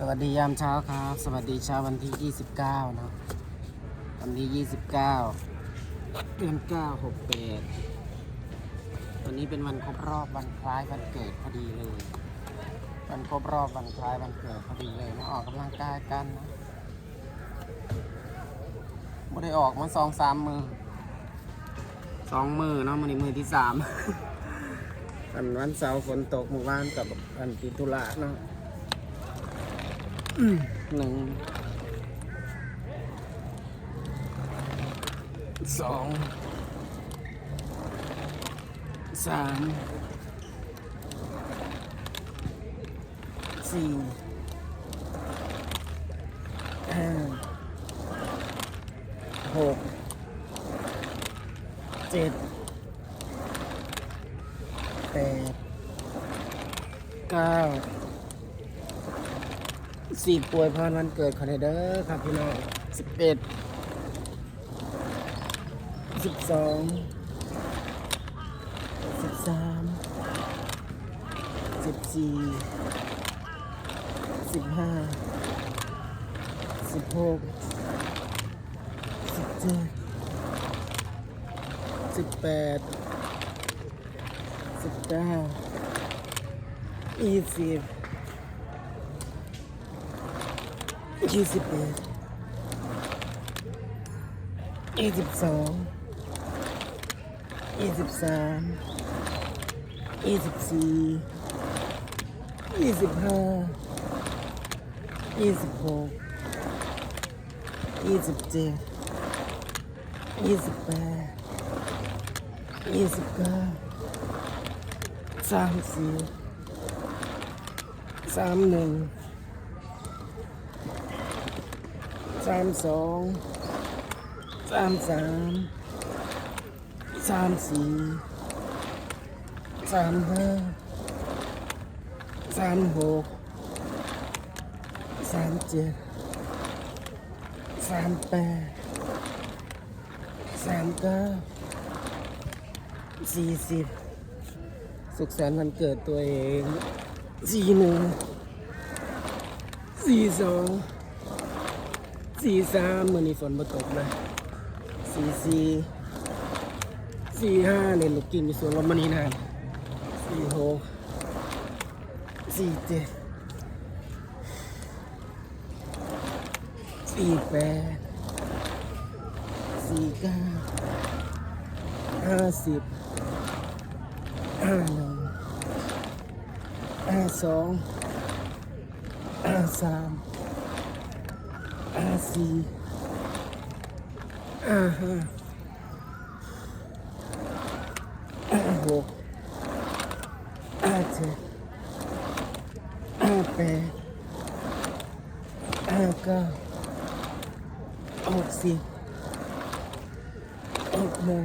สวัสดียามเช้าครับ สวัสดีเช้าวันที่ 29 นะวันที่ 29 เดือน 9 68วันนี้เป็นวันครบรอบวันคล้ายวันเกิดพอดีเลย วันครบรอบวันคล้ายวันเกิดพอดีเลยมาออกกำลังกายกันนะไม่ได้ออกมาสองสามมือสองมือเนาะมันนี้มือที่สามวันวันเสาร์ฝนตกเมื่อวานกับวันติดธุระเนาะ หนึ่งสองสามสี่ห้าหกเจ็ดแปดเก้า สิบป่วยพรวันเกิดคอนเดอร์ครับพี่น้องสิบเอ็ดสิบสองสิบสามสิบสี่สิบห้าสิบหกสิบเจ็ดสิบแปดสิบเก้ายี่สิบ ยี่สิบเอ็ดยี่สิบสองยี่สิบสามยี่สิบสี่ยี่สิบห้ายี่สิบหกยี่สิบเจ็ดยี่สิบแปดยี่สิบเก้าสามสี่สามหนึ่ง สามสองสามสามสามสี่สามห้าสามหกสามเจ็ดสามแปดสามเก้าสี่สิบสุขสันต์วันเกิดตัวเองสี่หนึ่งสี่สอง สี่สามมือนี้ฝนมาตกเลยสี่สี่สี่ห้าเนี่ยลูกกินมีส่วนลมมันนี้นานสี่หกสี่เจ็ดสี่แปดสี่เก้าห้าสิบห้าหนึ่งห้าสองห้าสาม อาสี่อาห้าอาหกอาเจ็ดอาแปดอาเก้าหกสิบหกหนึ่ง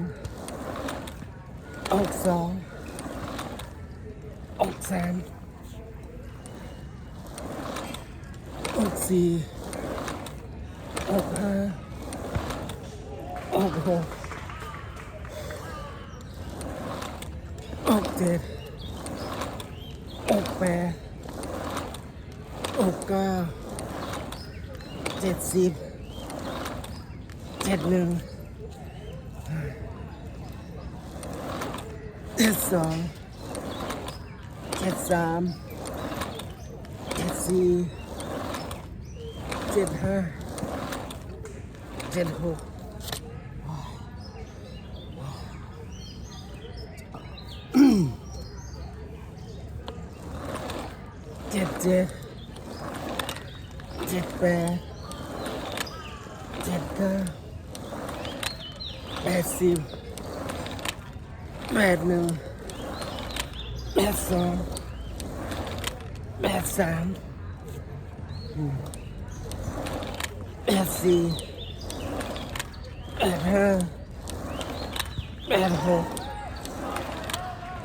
หกสองหกสามหกสี่ ออกห้าออกหกออกเจ็ดออกแปดออกเก้าเจ็ดสิบเจ็ดหนึ่งเจ็ดสองเจ็ดสามเจ็ดสี่เจ็ดห้า เจ็ดหกเจ็ดเจ็ดเจ็ดแปดเจ็ดเก้าแปดสิบแปดหนึ่งแปดสองแปดสามแปดสี่ แปดห้าแปดหก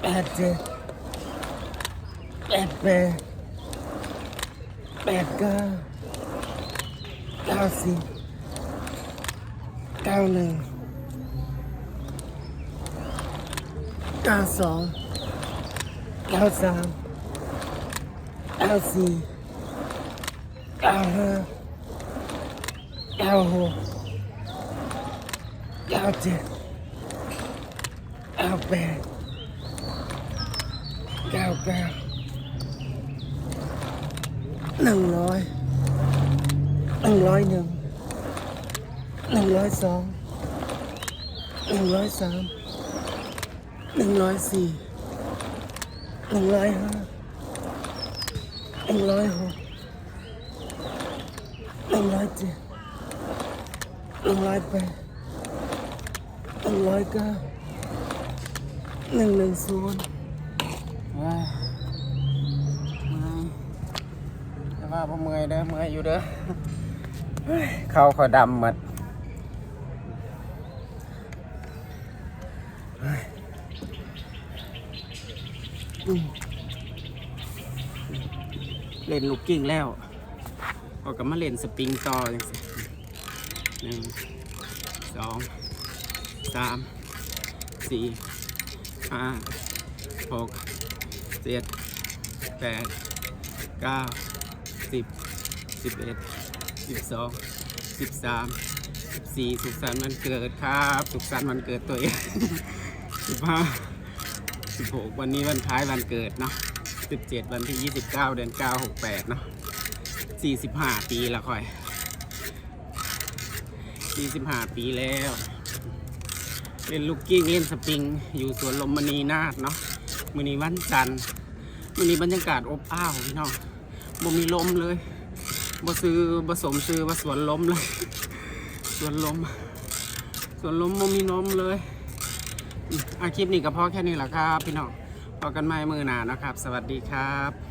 แปดเจ็ดแปดแปดแปดเก้าเก้าสิบเก้าหนึ่งเก้าสองเก้าสามเก้าสี่เก้าห้าเก้าหก เก้าเจ็ดเก้าแปดเก้าเก้าหนึ่งร้อยหนึ่งร้อยหนึ่งหนึ่ง ร้อยสองหร้อยสามหนึ่งร้อยสี่หนึ่งร้อยห้าหนึ่งร้อยหกหนึ่งร้อยเจ็ดหนึ่งหนึ่งร้อยเก้าหนึ่งหนึ่งศูนย์ว้ามื่อยแต่ว่าผมเมื่อยเด้อเมื่อยอยู่เด้อเฮ้าขอยดำหมดเล่นลูกกิ้งแล้วก็กลับมาเล่นสปริงต่อหนึ่งสอง สามสี่ห้าหกเจ็ดแปดเก้าสิบสิบเอ็ดสิบสองสิบสามสิบสี่สุขสันต์วันเกิดครับ สุขสันต์วันเกิดตัวเองสิบห้าสิบหกวันนี้วันท้ายวันเกิดเนาะสิบเจ็ดวันที่ยี่สิบเก้าเดือนเก้าหกแปดเนาะสี่สิบห้าปีละค่อยสี่สิบห้าปีแล้ว เล่นลูกกิ้งเล่นสปริง อยู่สวนลมมณีนาฏเนาะมือนี้วันจันทร์มือนี้บรรยากาศอบอ้าวพี่น้องบ่มีลมเลยบ่ซื้อผสมซื้อว่าสวนลมเลย สวนลม สวนลมบ่มีลมเลยอืมอาคลิปนี้ก็พอแค่นี้แหละครับ พี่น้องพอกันใหม่มือหนานะครับ สวัสดีครับ